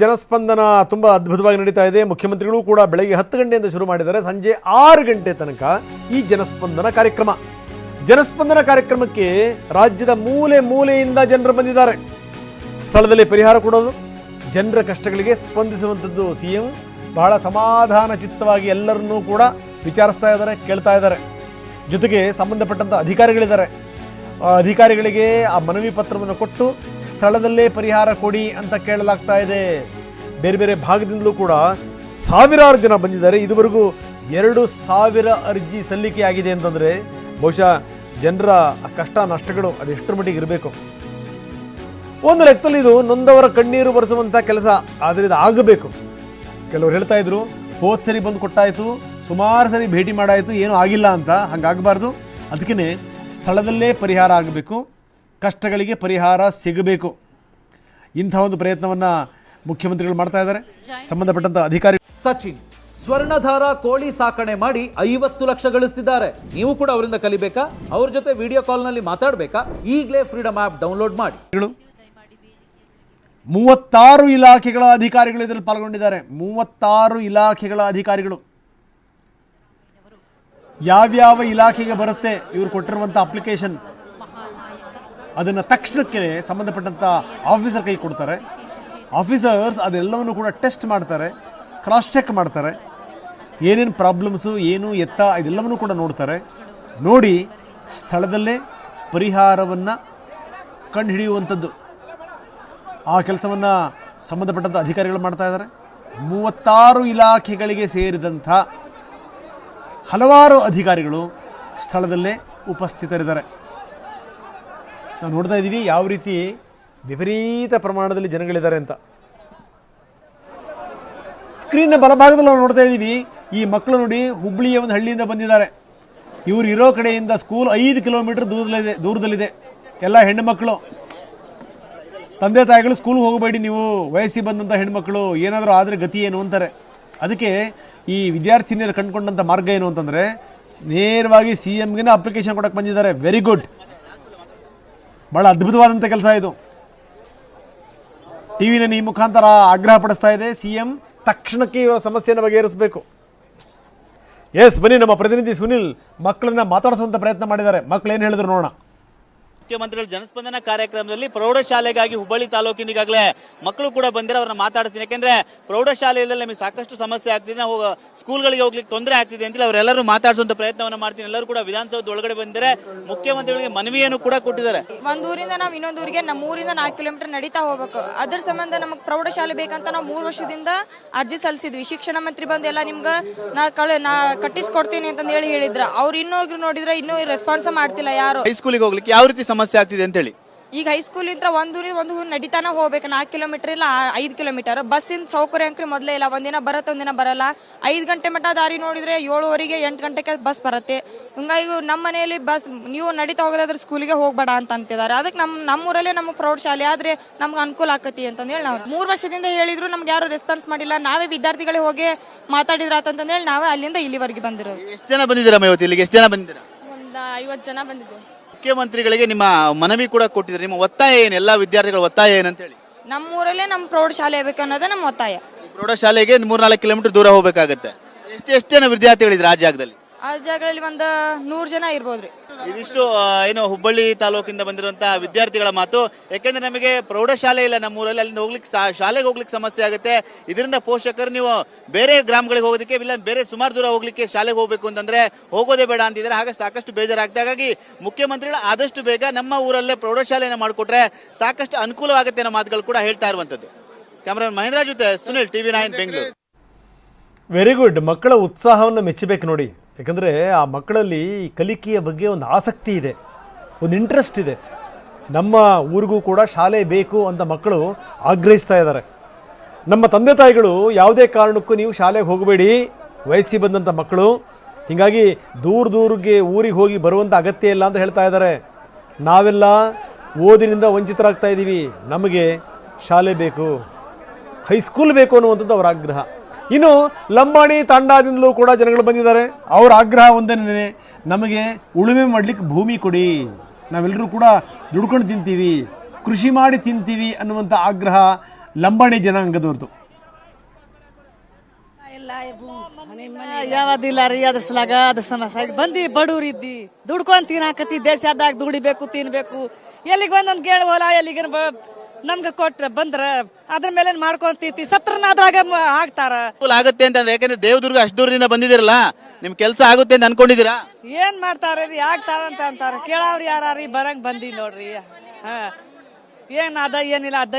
ಜನಸ್ಪಂದನ ತುಂಬ ಅದ್ಭುತವಾಗಿ ನಡೀತಾ ಇದೆ. ಮುಖ್ಯಮಂತ್ರಿಗಳು ಕೂಡ ಬೆಳಗ್ಗೆ ಹತ್ತು ಗಂಟೆಯಿಂದ ಶುರು ಮಾಡಿದ್ದಾರೆ. ಸಂಜೆ ಆರು ಗಂಟೆ ತನಕ ಈ ಜನಸ್ಪಂದನ ಕಾರ್ಯಕ್ರಮ. ಜನಸ್ಪಂದನ ಕಾರ್ಯಕ್ರಮಕ್ಕೆ ರಾಜ್ಯದ ಮೂಲೆ ಮೂಲೆಯಿಂದ ಜನರು ಬಂದಿದ್ದಾರೆ. ಸ್ಥಳದಲ್ಲಿ ಪರಿಹಾರ ಕೊಡೋದು, ಜನರ ಕಷ್ಟಗಳಿಗೆ ಸ್ಪಂದಿಸುವಂಥದ್ದು ಸಿ ಎಂ ಬಹಳ ಸಮಾಧಾನ ಚಿತ್ತವಾಗಿ ಎಲ್ಲರನ್ನೂ ಕೂಡ ವಿಚಾರಿಸ್ತಾ ಇದ್ದಾರೆ, ಕೇಳ್ತಾ ಇದ್ದಾರೆ. ಜೊತೆಗೆ ಸಂಬಂಧಪಟ್ಟಂಥ ಅಧಿಕಾರಿಗಳಿದ್ದಾರೆ. ಅಧಿಕಾರಿಗಳಿಗೆ ಆ ಮನವಿ ಪತ್ರವನ್ನು ಕೊಟ್ಟು ಸ್ಥಳದಲ್ಲೇ ಪರಿಹಾರ ಕೊಡಿ ಅಂತ ಕೇಳಲಾಗ್ತಾ ಇದೆ. ಬೇರೆ ಬೇರೆ ಭಾಗದಿಂದಲೂ ಕೂಡ ಸಾವಿರಾರು ಜನ ಬಂದಿದ್ದಾರೆ. ಇದುವರೆಗೂ ಎರಡು ಸಾವಿರ ಅರ್ಜಿ ಸಲ್ಲಿಕೆಯಾಗಿದೆ ಅಂತಂದರೆ ಬಹುಶಃ ಜನರ ಆ ಕಷ್ಟ ನಷ್ಟಗಳು ಅದೆಷ್ಟರ ಮಟ್ಟಿಗೆ ಇರಬೇಕು. ಒಂದು ಲೆಕ್ಕದಲ್ಲಿ ಇದು ನೊಂದವರ ಕಣ್ಣೀರು ಬರೆಸುವಂಥ ಕೆಲಸ ಆದರೆ ಇದು ಆಗಬೇಕು. ಕೆಲವರು ಹೇಳ್ತಾ ಇದ್ರು, ಹೋದ್ ಸರಿ ಬಂದು ಕೊಟ್ಟಾಯಿತು, ಸುಮಾರು ಸರಿ ಭೇಟಿ ಮಾಡಾಯಿತು, ಏನೂ ಆಗಿಲ್ಲ ಅಂತ. ಹಂಗಾಗಬಾರ್ದು. ಅದಕ್ಕೇ ಸ್ಥಳದಲ್ಲೇ ಪರಿಹಾರ ಆಗಬೇಕು ಕಷ್ಟಗಳಿಗೆ ಪರಿಹಾರ ಸಿಗಬೇಕು. ಇಂಥ ಒಂದು ಪ್ರಯತ್ನವನ್ನು ಮುಖ್ಯಮಂತ್ರಿಗಳು ಮಾಡ್ತಾ ಇದ್ದಾರೆ. ಸಂಬಂಧಪಟ್ಟಂಥ ಅಧಿಕಾರಿ ಸಚಿನ್ ಸ್ವರ್ಣಧಾರ ಕೋಳಿ ಸಾಕಣೆ ಮಾಡಿ ಐವತ್ತು ಲಕ್ಷ ಗಳಿಸ್ತಿದ್ದಾರೆ. ನೀವು ಕೂಡ ಅವರಿಂದ ಕಲಿಬೇಕಾ? ಅವ್ರ ಜೊತೆ ವಿಡಿಯೋ ಕಾಲ್ನಲ್ಲಿ ಮಾತಾಡಬೇಕಾ? ಈಗಲೇ ಫ್ರೀಡಮ್ ಆ್ಯಪ್ ಡೌನ್ಲೋಡ್ ಮಾಡಿ. ಮೂವತ್ತಾರು ಇಲಾಖೆಗಳ ಅಧಿಕಾರಿಗಳು ಇದರಲ್ಲಿ ಪಾಲ್ಗೊಂಡಿದ್ದಾರೆ. ಮೂವತ್ತಾರು ಇಲಾಖೆಗಳ ಅಧಿಕಾರಿಗಳು. ಯಾವ್ಯಾವ ಇಲಾಖೆಗೆ ಬರುತ್ತೆ ಇವರು ಕೊಟ್ಟಿರುವಂಥ ಅಪ್ಲಿಕೇಶನ್ ಅದನ್ನು ತಕ್ಷಣಕ್ಕೆ ಸಂಬಂಧಪಟ್ಟಂಥ ಆಫೀಸರ್ ಕೈ ಕೊಡ್ತಾರೆ. ಆಫೀಸರ್ಸ್ ಅದೆಲ್ಲವನ್ನು ಕೂಡ ಟೆಸ್ಟ್ ಮಾಡ್ತಾರೆ ಕ್ರಾಸ್ ಚೆಕ್ ಮಾಡ್ತಾರೆ. ಏನೇನು ಪ್ರಾಬ್ಲಮ್ಸು ಏನು ಎತ್ತ, ಇದೆಲ್ಲವನ್ನು ಕೂಡ ನೋಡ್ತಾರೆ. ನೋಡಿ ಸ್ಥಳದಲ್ಲೇ ಪರಿಹಾರವನ್ನು ಕಂಡುಹಿಡಿಯುವಂಥದ್ದು. ಆ ಕೆಲಸವನ್ನು ಸಂಬಂಧಪಟ್ಟಂಥ ಅಧಿಕಾರಿಗಳು ಮಾಡ್ತಾ ಇದ್ದಾರೆ. ಮೂವತ್ತಾರು ಇಲಾಖೆಗಳಿಗೆ ಸೇರಿದಂಥ ಹಲವಾರು ಅಧಿಕಾರಿಗಳು ಸ್ಥಳದಲ್ಲೇ ಉಪಸ್ಥಿತರಿದ್ದಾರೆ. ನಾವು ನೋಡ್ತಾ ಇದ್ದೀವಿ ಯಾವ ರೀತಿ ವಿಪರೀತ ಪ್ರಮಾಣದಲ್ಲಿ ಜನಗಳಿದ್ದಾರೆ ಅಂತ. ಸ್ಕ್ರೀನ್ನ ಬಲಭಾಗದಲ್ಲಿ ನಾವು ನೋಡ್ತಾ ಇದ್ದೀವಿ ಈ ಮಕ್ಕಳು ನೋಡಿ ಹುಬ್ಳಿಯ ಒಂದು ಹಳ್ಳಿಯಿಂದ ಬಂದಿದ್ದಾರೆ. ಇವರು ಇರೋ ಕಡೆಯಿಂದ ಸ್ಕೂಲ್ ಐದು ಕಿಲೋಮೀಟರ್ ದೂರದಲ್ಲಿದೆ ದೂರದಲ್ಲಿದೆ. ಎಲ್ಲ ಹೆಣ್ಣುಮಕ್ಕಳು. ತಂದೆ ತಾಯಿಗಳು ಸ್ಕೂಲ್ಗೆ ಹೋಗಬೇಡಿ ನೀವು, ವಯಸ್ಸಿಗೆ ಬಂದಂಥ ಹೆಣ್ಮಕ್ಳು ಏನಾದರೂ ಆದರೆ ಗತಿ ಏನು ಅಂತಾರೆ. ಅದಕ್ಕೆ ಈ ವಿದ್ಯಾರ್ಥಿನಿಯರು ಕಂಡುಕೊಂಡಂಥ ಮಾರ್ಗ ಏನು ಅಂತಂದರೆ, ನೇರವಾಗಿ ಸಿ ಎಮ್ಗೇನೆ ಅಪ್ಲಿಕೇಶನ್ ಕೊಡಕ್ಕೆ ಬಂದಿದ್ದಾರೆ. ವೆರಿ ಗುಡ್ ಭಾಳ ಅದ್ಭುತವಾದಂಥ ಕೆಲಸ ಇದು. ಟಿ ವಿನಲ್ಲಿ ಈ ಮುಖಾಂತರ ಆಗ್ರಹ ಪಡಿಸ್ತಾ ಇದೆ. ಸಿ ಎಂ ತಕ್ಷಣಕ್ಕೆ ಇವರ ಸಮಸ್ಯೆಯನ್ನು ಬಗೆಹರಿಸಬೇಕು. ಎಸ್ ಬನ್ನಿ ನಮ್ಮ ಪ್ರತಿನಿಧಿ ಸುನಿಲ್ ಮಕ್ಕಳನ್ನ ಮಾತಾಡಿಸುವಂಥ ಪ್ರಯತ್ನ ಮಾಡಿದ್ದಾರೆ. ಮಕ್ಕಳು ಏನು ಹೇಳಿದ್ರು ನೋಡೋಣ. ಮುಖ್ಯಮಂತ್ರಿಗಳ ಜನಸ್ಪಂದನ ಕಾರ್ಯಕ್ರಮದಲ್ಲಿ ಪ್ರೌಢಶಾಲೆಗಾಗಿ ಹುಬ್ಬಳ್ಳಿ ತಾಲೂಕಿನ ಈಗಾಗಲೇ ಮಕ್ಕಳು ಕೂಡ ಬಂದಿರೋ ಅವ್ರನ್ನ ಮಾತಾಡ್ತೀನಿ ಯಾಕೆಂದ್ರೆ ಪ್ರೌಢಶಾಲೆಯಲ್ಲಿ ನಮಗೆ ಸಾಕಷ್ಟು ಸಮಸ್ಯೆ ಆಗ್ತಿದೆ. ನಾವು ಸ್ಕೂಲ್ಗಳಿಗೆ ಹೋಗ್ಲಿಕ್ಕೆ ತೊಂದರೆ ಆಗ್ತಿದೆ ಅಂತ ಅವರೆಲ್ಲರೂ ಮಾತಾಡಿಸುವಂತ ಪ್ರಯತ್ನವನ್ನ ಮಾಡ್ತೀನಿ. ಎಲ್ಲರೂ ಕೂಡ ವಿಧಾನಸೌಧ ಒಳಗಡೆ ಬಂದಿದ್ದಾರೆ. ಮುಖ್ಯಮಂತ್ರಿಗಳಿಗೆ ಮನವಿಯನ್ನು ಕೂಡ ಕೊಟ್ಟಿದ್ದಾರೆ. ಒಂದೂರಿಂದ ಊರಿಂದ ನಾವು ಇನ್ನೊಂದು ಊರಿಗೆ ನಮ್ಮ ಊರಿಂದ ನಾಲ್ಕು ಕಿಲೋಮೀಟರ್ ನಡೀತಾ ಹೋಗ್ಬೇಕು. ಅದ್ರ ಸಂಬಂಧ ನಮಗೆ ಪ್ರೌಢಶಾಲೆ ಬೇಕಂತ ನಾವು ಮೂರು ವರ್ಷದಿಂದ ಅರ್ಜಿ ಸಲ್ಲಿಸಿದ್ವಿ. ಶಿಕ್ಷಣ ಮಂತ್ರಿ ಬಂದು ಎಲ್ಲ ನಿಮ್ಗೆ ನಾ ಕಳೆ ನಾ ಕಟ್ಟಿಸ್ಕೊಡ್ತೀನಿ ಅಂತಂದು ಹೇಳಿ ಹೇಳಿದ್ರು. ಅವ್ರು ಇನ್ನೊಬ್ರು ನೋಡಿದ್ರೆ ಇನ್ನೂ ರೆಸ್ಪಾನ್ಸ್ ಮಾಡ್ತಿಲ್ಲ ಯಾರು. ಹೈಸ್ಕೂಲಿಗೆ ಹೋಗ್ಲಿಕ್ಕೆ ಯಾವ ರೀತಿ ಸಮಸ್ಯೆ ಆಗ್ತಿದೆ ಅಂತ ಹೇಳಿ ಈಗ ಹೈಸ್ಕೂಲ್ ಇಂದ ಒಂದು ಒಂದು ಊರು ನಡೀತಾನೆ ಹೋಗ್ಬೇಕು. ನಾಲ್ಕು ಕಿಲೋಮೀಟರ್ ಇಲ್ಲ ಐದು ಕಿಲೋಮೀಟರ್ ಬಸ್ಸಿನ ಸೌಕರ್ಯ ಅಂಕ್ರಿ ಮೊದಲೇ ಇಲ್ಲ. ಒಂದಿನ ಬರುತ್ತೆ ಒಂದಿನ ಬರಲ್ಲ. ಐದು ಗಂಟೆ ಮಟ್ಟ ದಾರಿ ನೋಡಿದ್ರೆ ಏಳುವರೆಗೆ ಎಂಟು ಗಂಟೆಗೆ ಬಸ್ ಬರುತ್ತೆ. ಹಂಗಾಗಿ ನಮ್ಮ ಮನೆಯಲ್ಲಿ ಬಸ್ ನೀವು ನಡೀತಾ ಹೋಗೋದಾದ್ರೆ ಸ್ಕೂಲಿಗೆ ಹೋಗ್ಬೇಡ ಅಂತ ಅಂತಿದ್ದಾರೆ. ಅದಕ್ಕೆ ನಮ್ಮ ನಮ್ಮೂರಲ್ಲೇ ನಮಗೆ ಪ್ರೌಢಶಾಲೆ ಆದರೆ ನಮ್ಗೆ ಅನುಕೂಲ ಆಕತಿ ಅಂತಂದೇಳಿ ನಾವು ಮೂರು ವರ್ಷದಿಂದ ಹೇಳಿದ್ರು ನಮ್ಗೆ ಯಾರು ರೆಸ್ಪಾನ್ಸ್ ಮಾಡಿಲ್ಲ. ನಾವೇ ವಿದ್ಯಾರ್ಥಿಗಳೇ ಹೋಗಿ ಮಾತಾಡಿದ್ರ ಅಂತಂದೇಳಿ ನಾವೇ ಅಲ್ಲಿಂದ ಇಲ್ಲಿವರೆಗೆ ಬಂದಿರೋದು. ಎಷ್ಟು ಜನ ಬಂದಿದ್ದೀರಾ ಇವತ್ತು? ಇಲ್ಲಿಗೆ ಎಷ್ಟು ಜನ ಬಂದಿದ್ದೀರಾ? ಒಂದು ಐವತ್ತು ಜನ ಬಂದಿದ್ದು ಮುಖ್ಯಮಂತ್ರಿಗಳಿಗೆ ನಿಮ್ಮ ಮನವಿ ಕೂಡ ಕೊಟ್ಟಿದ್ದಾರೆ. ನಿಮ್ಮ ಒತ್ತಾಯ ಏನು? ಎಲ್ಲ ವಿದ್ಯಾರ್ಥಿಗಳ ಒತ್ತಾಯ ಏನಂತ ಹೇಳಿ ನಮ್ಮೂರಲ್ಲೇ ನಮ್ಮ ಪ್ರೌಢಶಾಲೆ ಬೇಕು ಅನ್ನೋದೇ ನಮ್ಮ ಒತ್ತಾಯ. ಪ್ರೌಢಶಾಲೆಗೆ ಮೂರ್ನಾಲ್ಕು ಕಿಲೋಮೀಟರ್ ದೂರ ಹೋಗಬೇಕಾಗತ್ತೆ. ಎಷ್ಟು ಎಷ್ಟು ಜನ ವಿದ್ಯಾರ್ಥಿಗಳಿದ್ರೆ ಆ ಜಾಗದಲ್ಲಿ? ಆ ಜಾಗದಲ್ಲಿ ಒಂದು ನೂರು ಜನ ಇರ್ಬೋದ್ರಿ. ಇದಿಷ್ಟು ಏನು ಹುಬ್ಬಳ್ಳಿ ತಾಲೂಕಿಂದ ಬಂದಿರುವಂತಹ ವಿದ್ಯಾರ್ಥಿಗಳ ಮಾತು. ಯಾಕೆಂದ್ರೆ ನಮಗೆ ಪ್ರೌಢಶಾಲೆ ಇಲ್ಲ ನಮ್ಮೂರಲ್ಲಿ, ಅಲ್ಲಿಂದ ಹೋಗ್ಲಿಕ್ಕೆ ಶಾಲೆಗೆ ಹೋಗ್ಲಿಕ್ಕೆ ಸಮಸ್ಯೆ ಆಗುತ್ತೆ. ಇದರಿಂದ ಪೋಷಕರು ನೀವು ಬೇರೆ ಗ್ರಾಮಗಳಿಗೆ ಹೋಗೋದಕ್ಕೆ ಇಲ್ಲ ಬೇರೆ ಸುಮಾರು ದೂರ ಹೋಗ್ಲಿಕ್ಕೆ ಶಾಲೆಗೆ ಹೋಗ್ಬೇಕು ಅಂತಂದ್ರೆ ಹೋಗೋದೇ ಬೇಡ ಅಂತಿದ್ದಾರೆ. ಹಾಗೆ ಸಾಕಷ್ಟು ಬೇಜಾರಾಗ್ತದೆ ಹಾಗಾಗಿ ಮುಖ್ಯಮಂತ್ರಿಗಳು ಆದಷ್ಟು ಬೇಗ ನಮ್ಮ ಊರಲ್ಲೇ ಪ್ರೌಢಶಾಲೆಯನ್ನು ಮಾಡಿಕೊಟ್ರೆ ಸಾಕಷ್ಟು ಅನುಕೂಲವಾಗುತ್ತೆ ಅನ್ನೋ ಮಾತುಗಳು ಕೂಡ ಹೇಳ್ತಾ ಇರುವಂತದ್ದು. ಕ್ಯಾಮ್ರಾಮನ್ ಮಹೇಂದ್ರ ಜೊತೆ Sunil, TV nine, Bengaluru. Very good ಮಕ್ಕಳ ಉತ್ಸಾಹವನ್ನು ಮೆಚ್ಚಬೇಕು ನೋಡಿ. ಯಾಕಂದರೆ ಆ ಮಕ್ಕಳಲ್ಲಿ ಕಲಿಕೆಯ ಬಗ್ಗೆ ಒಂದು ಆಸಕ್ತಿ ಇದೆ, ಒಂದು ಇಂಟ್ರೆಸ್ಟ್ ಇದೆ. ನಮ್ಮ ಊರಿಗೂ ಕೂಡ ಶಾಲೆ ಬೇಕು ಅಂತ ಮಕ್ಕಳು ಆಗ್ರಹಿಸ್ತಾ ಇದ್ದಾರೆ. ನಮ್ಮ ತಂದೆ ತಾಯಿಗಳು ಯಾವುದೇ ಕಾರಣಕ್ಕೂ ನೀವು ಶಾಲೆಗೆ ಹೋಗಬೇಡಿ ವಯಸ್ಸಿಗೆ ಬಂದಂಥ ಮಕ್ಕಳು. ಹೀಗಾಗಿ ದೂರ ದೂರಿಗೆ ಊರಿಗೆ ಹೋಗಿ ಬರುವಂಥ ಅಗತ್ಯ ಇಲ್ಲ ಅಂತ ಹೇಳ್ತಾ ಇದ್ದಾರೆ. ನಾವೆಲ್ಲ ಓದಿನಿಂದ ವಂಚಿತರಾಗ್ತಾ ಇದ್ದೀವಿ ನಮಗೆ ಶಾಲೆ ಬೇಕು, ಹೈಸ್ಕೂಲ್ ಬೇಕು ಅನ್ನುವಂಥದ್ದು ಅವರ ಆಗ್ರಹ. ಇನ್ನು ಲಂಬಾಣಿ ತಾಂಡಾದಿಂದಲೂ ಕೂಡ ಜನಗಳು ಬಂದಿದ್ದಾರೆ. ಅವರ ಆಗ್ರಹ ಒಂದೇನೇ ನಮಗೆ ಉಳುಮೆ ಮಾಡಲಿಕ್ಕೆ ಭೂಮಿ ಕೊಡಿ. ನಾವೆಲ್ಲರೂ ಕೂಡ ದುಡ್ಕೊಂಡು ತಿಂತೀವಿ, ಕೃಷಿ ಮಾಡಿ ತಿಂತೀವಿ ಅನ್ನುವಂಥ ಆಗ್ರಹ ಲಂಬಾಣಿ ಜನಾಂಗದವ್ರದ್ದು. ಯಾವದಿಲ್ಲ ರೀ ಅದ್ರ ಸಲಾಗ ಅದ್ರ ಸಮಸ್ಯೆ ಬಂದಿ ಬಡವ್ರು ಇದ್ದಿ ದುಡ್ಕೊಂಡ್ ತಿನ್ನಾಕತಿ ದೇಶದಾಗ ದುಡಿಬೇಕು, ತಿನ್ಬೇಕು. ಎಲ್ಲಿಗೆ ಬಂದ್ ಕೇಳ ಹೊಲ ಎಲ್ಲಿಗೆ ನಮ್ಗೆ ಕೊಟ್ರ ಬಂದ್ರ ಅದ್ರ ಮೇಲೆ ಮಾಡ್ಕೊಂತೀತಿ? ಸತ್ರನ ಅದ್ರಾಗ ಮ- ಹಾಕ್ತಾರ ಅನುಕೂಲ ಆಗುತ್ತೆ ಅಂತಂದ್ರೆ ಯಾಕಂದ್ರೆ ದೇವದುರ್ಗ ಅಷ್ಟು ದೂರದಿಂದ ಬಂದಿದ್ದೀರಲ್ಲ ನಿಮ್ ಕೆಲಸ ಆಗುತ್ತೆ ಅಂತ ಅನ್ಕೊಂಡಿದ್ದೀರಾ? ಏನ್ ಮಾಡ್ತಾರ ರೀ? ಆಗ್ತಾರ ಅಂತ ಅಂತಾರ. ಕೇಳವ್ರು ಯಾರೀ ಬರಂಗ್ ಬಂದಿ ನೋಡ್ರಿ. ಹಾ. ಏನ್ ಅದ ಏನಿಲ್ಲ ಅದ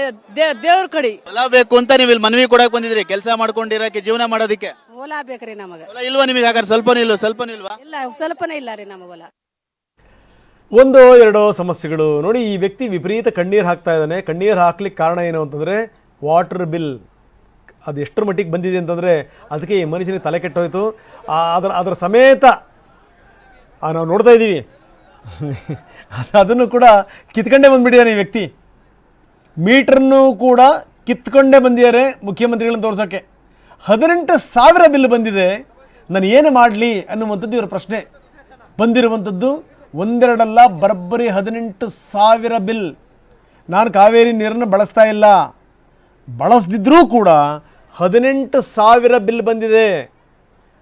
ದೇವ್ರ ಕಡಿ. ಹೊಲ ಬೇಕು ಅಂತ ನೀವು ಇಲ್ಲಿ ಮನವಿ ಕೊಡಕ್ ಬಂದಿದ್ರಿ ಕೆಲಸ ಮಾಡ್ಕೊಂಡಿರಕ್ಕೆ ಜೀವನ ಮಾಡೋದಕ್ಕೆ? ಹೊಲ ಬೇಕ್ರಿ ನಮಗ. ಹೊಲ ಇಲ್ವಾ ನಿಮಗೆ? ಹಾಗಾದ್ರೆ ಸ್ವಲ್ಪನೂ ಇಲ್ವಾ? ಸ್ವಲ್ಪನೂ ಇಲ್ವಾ? ಇಲ್ಲ ಸ್ವಲ್ಪನೇ ಇಲ್ಲ ರೀ ನಮಗ ಹೊಲ. ಒಂದು ಎರಡೋ ಸಮಸ್ಯೆಗಳು. ನೋಡಿ, ಈ ವ್ಯಕ್ತಿ ವಿಪರೀತ ಕಣ್ಣೀರು ಹಾಕ್ತಾ ಇದ್ದಾನೆ. ಕಣ್ಣೀರು ಹಾಕ್ಲಿಕ್ಕೆ ಕಾರಣ ಏನು ಅಂತಂದರೆ ವಾಟರ್ ಬಿಲ್ ಅದು ಎಷ್ಟರ ಮಟ್ಟಿಗೆ ಬಂದಿದೆ ಅಂತಂದರೆ, ಅದಕ್ಕೆ ಈ ಮನುಷ್ಯನಿಗೆ ತಲೆ ಕೆಟ್ಟೋಯ್ತು. ಅದರ ಅದರ ಸಮೇತ ನಾವು ನೋಡ್ತಾ ಇದ್ದೀವಿ. ಅದನ್ನು ಕೂಡ ಕಿತ್ಕೊಂಡೇ ಬಂದ್ಬಿಟ್ಟಿದ್ದಾನೆ ಈ ವ್ಯಕ್ತಿ. ಮೀಟ್ರನ್ನು ಕೂಡ ಕಿತ್ಕೊಂಡೇ ಬಂದಿದ್ದಾರೆ ಮುಖ್ಯಮಂತ್ರಿಗಳನ್ನ ತೋರಿಸೋಕ್ಕೆ ಹದಿನೆಂಟು ಸಾವಿರ ಬಿಲ್ ಬಂದಿದೆ. ನಾನು ಏನು ಮಾಡಲಿ ಅನ್ನುವಂಥದ್ದು ಇವರ ಪ್ರಶ್ನೆ. ಬಂದಿರುವಂಥದ್ದು ಒಂದೆರಡಲ್ಲ ಬರಬ್ಬರಿ ಹದಿನೆಂಟು ಸಾವಿರ ಬಿಲ್. ನಾನು ಕಾವೇರಿ ನೀರನ್ನು ಬಳಸ್ತಾ ಇಲ್ಲ. ಬಳಸದಿದ್ರೂ ಕೂಡ ಹದಿನೆಂಟು ಸಾವಿರ ಬಿಲ್ ಬಂದಿದೆ.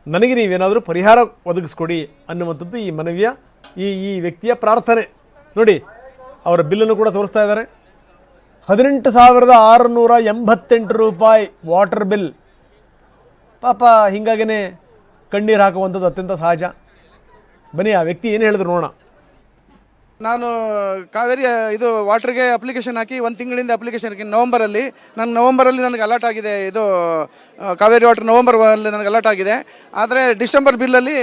ನನಗೆ ನೀವೇನಾದರೂ ಪರಿಹಾರ ಒದಗಿಸ್ಕೊಡಿ ಅನ್ನುವಂಥದ್ದು ಈ ಮನವಿಯ, ಈ ಈ ವ್ಯಕ್ತಿಯ ಪ್ರಾರ್ಥನೆ. ನೋಡಿ, ಅವರ ಬಿಲ್ಲನ್ನು ಕೂಡ ತೋರಿಸ್ತಾ ಇದ್ದಾರೆ. ಹದಿನೆಂಟು ಸಾವಿರದ ಆರುನೂರ ಎಂಬತ್ತೆಂಟು ರೂಪಾಯಿ ವಾಟರ್ ಬಿಲ್. ಪಾಪ ಹೀಗಾಗೇ ಕಣ್ಣೀರು ಹಾಕುವಂಥದ್ದು ಅತ್ಯಂತ ಸಹಜ. ಬನ್ನಿ, ಆ ವ್ಯಕ್ತಿ ಏನು ಹೇಳಿದ್ರು ನೋಡೋಣ. ನಾನು ಕಾವೇರಿ ಇದು ವಾಟರ್ಗೆ ಅಪ್ಲಿಕೇಶನ್ ಹಾಕಿ ಒಂದು ತಿಂಗಳಿಂದ ಅಪ್ಲಿಕೇಶನ್ ಹಾಕಿ ನವಂಬರಲ್ಲಿ, ನಾನು ನವಂಬರಲ್ಲಿ ನನಗೆ ಅಲರ್ಟ್ ಆಗಿದೆ, ಇದು ಕಾವೇರಿ ವಾಟರ್ ನವಂಬರ್ ಅಲ್ಲಿ ನನಗೆ ಅಲರ್ಟ್ ಆಗಿದೆ. ಆದರೆ ಡಿಸೆಂಬರ್ ಬಿಲ್ಲಲ್ಲಿ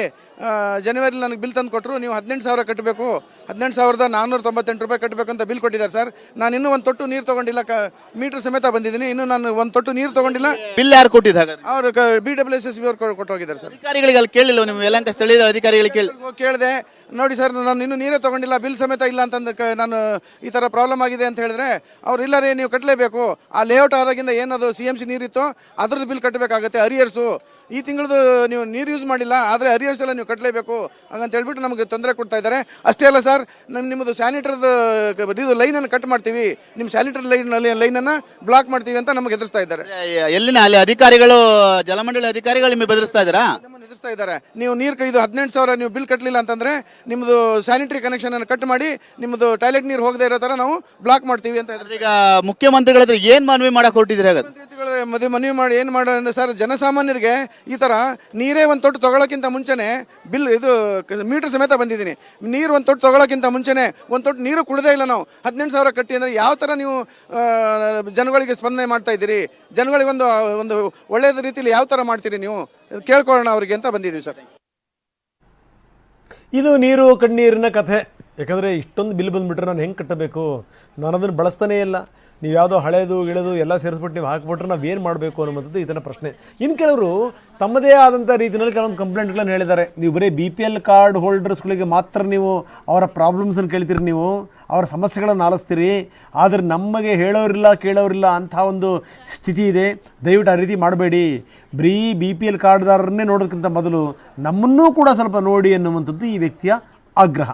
ಜನವರಿ ನನಗೆ ಬಿಲ್ ತಂದು ಕೊಟ್ಟರು ನೀವು ಹದಿನೆಂಟು ಸಾವಿರ ಕಟ್ಟಬೇಕು ಹದಿನೆಂಟು ಸಾವಿರದ ನಾನ್ನೂರ ತೊಂಬತ್ತೆಂಟು ರೂಪಾಯಿ ಕಟ್ಟಬೇಕು ಅಂತ ಬಿಲ್ ಕೊಟ್ಟಿದ್ದಾರೆ ಸರ್. ನಾನು ಇನ್ನೂ ಒಂದು ತೊಟ್ಟು ನೀರು ತೊಗೊಂಡಿಲ್ಲ. ಕ ಮೀಟ್ರ್ ಸಮೇತ ಬಂದಿದ್ದೀನಿ. ಇನ್ನೂ ನಾನು ಒಂದು ತೊಟ್ಟು ನೀರು ತೊಗೊಂಡಿಲ್ಲ. ಬಿಲ್ ಯಾರು ಕೊಟ್ಟಿದ್ದಾರೆ ಅವರು B W S S B ಅವ್ರು ಕೊಟ್ಟು ಹೋಗಿದ್ದಾರೆ ಸರ್. ಅಧಿಕಾರಿಗಳಿಗೆ ಅಲ್ಲಿ ಕೇಳಿಲ್ಲ ನಿಮ್ಮ ಎಲ್ಲ ಸ್ಥಳೀಯ ಅಧಿಕಾರಿಗಳಿಗೆ ಕೇಳಿ. ಕೇಳಿದೆ. ನೋಡಿ ಸರ್ ನಾನು ಇನ್ನೂ ನೀರೇ ತೊಗೊಂಡಿಲ್ಲ. ಬಿಲ್ ಸಮೇತ ಇಲ್ಲ ಅಂತಂದು ನಾನು ಈ ಥರ ಪ್ರಾಬ್ಲಮ್ ಆಗಿದೆ ಅಂತ ಹೇಳಿದ್ರೆ ಅವ್ರು ಇಲ್ಲ ರೀ ನೀವು ಕಟ್ಟಲೇಬೇಕು ಆ ಲೇಔಟ್ ಆದಾಗಿಂದ ಏನದು ಸಿ ಎಂ ಸಿ ನೀರಿತ್ತು ಅದ್ರದ್ದು ಬಿಲ್ ಕಟ್ಟಬೇಕಾಗುತ್ತೆ ಅರಿಯರ್ಸು ಈ ತಿಂಗಳದು ನೀವು ನೀರು ಯೂಸ್ ಮಾಡಿಲ್ಲ ಆದರೆ ಅರಿಯರ್ಸ್ ಎಲ್ಲ ನೀವು ಕಟ್ಟಲೇಬೇಕು ಹಂಗಂತ ಹೇಳ್ಬಿಟ್ಟು ನಮಗೆ ತೊಂದರೆ ಕೊಡ್ತಾ ಇದ್ದಾರೆ. ಅಷ್ಟೇ ಅಲ್ಲ ಸರ್ ನಮ್ಮ ನಿಮ್ಮದು ಸ್ಯಾನಿಟರ್ದು ಇದು ಲೈನನ್ನು ಕಟ್ ಮಾಡ್ತೀವಿ. ನಿಮ್ಮ ಸ್ಯಾನಿಟರ್ ಲೈನ್ ಲೈನನ್ನು ಬ್ಲಾಕ್ ಮಾಡ್ತೀವಿ ಅಂತ ನಮಗೆ ಹೆದರ್ಸ್ತಾ ಇದ್ದಾರೆ. ಎಲ್ಲಿನ ಅಲ್ಲಿ ಅಧಿಕಾರಿಗಳು, ಜಲಮಂಡಳಿ ಅಧಿಕಾರಿಗಳು ನಿಮಗೆ ಬೆದರಿಸ್ತಾ ಇದ್ದೀರಾ? ಎದುರಿಸ್ತಾ ಇದ್ದಾರೆ. ನೀವು ನೀರು ಕೈದು ಹದಿನೆಂಟು ಸಾವಿರ ನೀವು ಬಿಲ್ ಕಟ್ಟಲಿಲ್ಲ ಅಂತಂದರೆ ನಿಮ್ಮದು ಸ್ಯಾನಿಟರಿ ಕನೆಕ್ಷನ್ ಅನ್ನು ಕಟ್ ಮಾಡಿ ನಿಮ್ಮದು ಟಾಯ್ಲೆಟ್ ನೀರು ಹೋಗದೆ ಇರೋ ಥರ ನಾವು ಬ್ಲಾಕ್ ಮಾಡ್ತೀವಿ ಅಂತ ಹೇಳಿದ್ರೆ. ಈಗ ಮುಖ್ಯಮಂತ್ರಿಗಳ ಏನು ಏನ್ ಮನವಿ ಮಾಡೋಕೆ ಹೊರಟಿದ್ದೀರಿ ಹಾಗಾದ್ರೆ? ಮದುವೆ ಮನವಿ ಮಾಡಿ ಏನು ಮಾಡೋ ಅಂದ್ರೆ ಸರ್ ಜನಸಾಮಾನ್ಯರಿಗೆ ಈ ಥರ ನೀರೇ ಒಂದು ತೊಟ್ಟು ತೊಗೊಳಕ್ಕಿಂತ ಮುಂಚೆನೆ ಬಿಲ್ ಇದು ಮೀಟರ್ ಸಮೇತ ಬಂದಿದ್ದೀನಿ. ನೀರು ಒಂದು ತೊಟ್ಟು ತೊಗೊಳೋಕ್ಕಿಂತ ಮುಂಚೆನೆ ಒಂದು ತೊಟ್ಟು ನೀರು ಕುಡದೇ ಇಲ್ಲ ನಾವು. ಹದಿನೆಂಟು ಸಾವಿರ ಕಟ್ಟಿ ಅಂದರೆ ಯಾವ ಥರ ನೀವು ಜನಗಳಿಗೆ ಸ್ಪಂದನೆ ಮಾಡ್ತಾ ಇದ್ದೀರಿ? ಜನಗಳಿಗೆ ಒಂದು ಒಂದು ಒಳ್ಳೆಯದ ರೀತಿಯಲ್ಲಿ ಯಾವ ಥರ ಮಾಡ್ತೀರಿ ನೀವು? ಕೇಳ್ಕೊಳ್ಳೋಣ ಅವರಿಗೆ ಅಂತ ಬಂದಿದ್ದೀವಿ ಸರ್. ಇದು ನೀರು, ಕಣ್ಣೀರಿನ ಕಥೆ. ಯಾಕಂದರೆ ಇಷ್ಟೊಂದು ಬಿಲ್ ಬಂದುಬಿಟ್ರೆ ನಾನು ಹೆಂಗೆ ಕಟ್ಟಬೇಕು? ನಾನು ಅದನ್ನು ಬಳಸ್ತಾನೇ ಇಲ್ಲ. ನೀವು ಯಾವುದೋ ಹಳೇದು ಇಳೆದು ಎಲ್ಲ ಸೇರಿಸ್ಬಿಟ್ಟು ನೀವು ಹಾಕ್ಬಿಟ್ರೆ ನಾವು ಏನು ಮಾಡಬೇಕು ಅನ್ನುವಂಥದ್ದು ಇದನ್ನ ಪ್ರಶ್ನೆ. ಇನ್ನು ಕೆಲವರು ತಮ್ಮದೇ ಆದಂಥ ರೀತಿಯಲ್ಲಿ ಕೆಲವೊಂದು ಕಂಪ್ಲೇಂಟ್ಗಳನ್ನು ಹೇಳಿದ್ದಾರೆ. ನೀವು ಬರೀ ಬಿ ಪಿ ಎಲ್ ಕಾರ್ಡ್ ಹೋಲ್ಡರ್ಸ್ಗಳಿಗೆ ಮಾತ್ರ ನೀವು ಅವರ ಪ್ರಾಬ್ಲಮ್ಸನ್ನು ಕೇಳ್ತೀರಿ ನೀವು, ಅವರ ಸಮಸ್ಯೆಗಳನ್ನು ಆಲಿಸ್ತೀರಿ. ಆದರೆ ನಮಗೆ ಹೇಳೋರಿಲ್ಲ, ಕೇಳೋರಿಲ್ಲ ಅಂಥ ಒಂದು ಸ್ಥಿತಿ ಇದೆ. ದಯವಿಟ್ಟು ಆ ರೀತಿ ಮಾಡಬೇಡಿ. ಬರೀ ಬಿ ಪಿ ಎಲ್ ಕಾರ್ಡ್ದಾರರನ್ನೇ ನೋಡೋದಕ್ಕಿಂತ ಮೊದಲು ನಮ್ಮನ್ನೂ ಕೂಡ ಸ್ವಲ್ಪ ನೋಡಿ ಅನ್ನುವಂಥದ್ದು ಈ ವ್ಯಕ್ತಿಯ ಆಗ್ರಹ.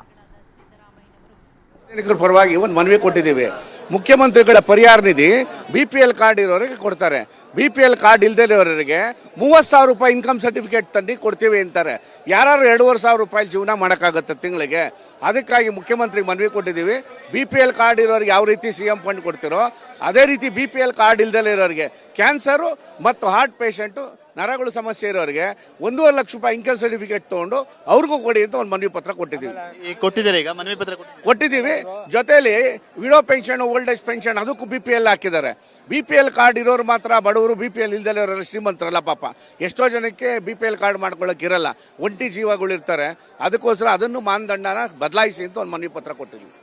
ಪರವಾಗಿ ಒಂದು ಮನವಿ ಕೊಟ್ಟಿದ್ದೀವಿ. ಮುಖ್ಯಮಂತ್ರಿಗಳ ಪರಿಹಾರ ನಿಧಿ ಬಿ ಪಿ ಎಲ್ ಕಾರ್ಡ್ ಇರೋರಿಗೆ ಕೊಡ್ತಾರೆ. ಬಿ ಪಿ ಎಲ್ ಕಾರ್ಡ್ ಇಲ್ಲದೇ ಇರೋರಿಗೆ ಮೂವತ್ತು ಸಾವಿರ ರೂಪಾಯಿ ಇನ್ಕಮ್ ಸರ್ಟಿಫಿಕೇಟ್ ತಂದು ಕೊಡ್ತೀವಿ ಅಂತಾರೆ. ಯಾರು ಎರಡೂವರೆ ಸಾವಿರ ರೂಪಾಯಿ ಜೀವನ ಮಾಡೋಕ್ಕಾಗುತ್ತೆ ತಿಂಗಳಿಗೆ. ಅದಕ್ಕಾಗಿ ಮುಖ್ಯಮಂತ್ರಿಗೆ ಮನವಿ ಕೊಟ್ಟಿದ್ದೀವಿ. ಬಿ ಪಿ ಎಲ್ ಕಾರ್ಡ್ ಇರೋರಿಗೆ ಯಾವ ರೀತಿ ಸಿ ಎಂ ಫಂಡ್ ಕೊಡ್ತೀರೋ, ಅದೇ ರೀತಿ ಬಿ ಪಿ ಎಲ್ ಕಾರ್ಡ್ ಇಲ್ದಲೇ ಇರೋರಿಗೆ ಕ್ಯಾನ್ಸರು ಮತ್ತು ಹಾರ್ಟ್ ಪೇಷಂಟು ನರಗಳು ಸಮಸ್ಯೆ ಇರೋರಿಗೆ ಒಂದೂವರೆ ಲಕ್ಷ ರೂಪಾಯಿ ಇನ್ಕಮ್ ಸರ್ಟಿಫಿಕೇಟ್ ತೊಗೊಂಡು ಅವ್ರಿಗೂ ಕೊಡಿ ಅಂತ ಒಂದು ಮನವಿ ಪತ್ರ ಕೊಟ್ಟಿದ್ದೀವಿ. ಈಗ ಕೊಟ್ಟಿದ್ದೀರಿ ಈಗ? ಮನವಿ ಪತ್ರ ಕೊಟ್ಟಿದ್ದೀರಿ? ಕೊಟ್ಟಿದ್ದೀವಿ. ಜೊತೆಯಲ್ಲಿ widow pension old age pension ಅದಕ್ಕೂ ಬಿ ಪಿ ಎಲ್ ಹಾಕಿದ್ದಾರೆ. ಬಿ ಪಿ ಎಲ್ ಕಾರ್ಡ್ ಇರೋರು ಮಾತ್ರ ಬಡವರು ಬಿ ಪಿ ಎಲ್ ಇಲ್ದಲೇ ಇರೋರು ಶ್ರೀಮಂತರಲ್ಲ ಪಾಪ. ಎಷ್ಟೋ ಜನಕ್ಕೆ ಬಿ ಪಿ ಎಲ್ ಕಾರ್ಡ್ ಮಾಡ್ಕೊಳ್ಳೋಕೆ ಇರಲ್ಲ. ಒಂಟಿ ಜೀವಗಳು ಇರ್ತಾರೆ ಅದಕ್ಕೋಸ್ಕರ ಅದನ್ನು ಮಾನದಂಡನ ಬದಲಾಯಿಸಿ ಅಂತ ಒಂದು ಮನವಿ ಪತ್ರ ಕೊಟ್ಟಿದ್ದೀವಿ.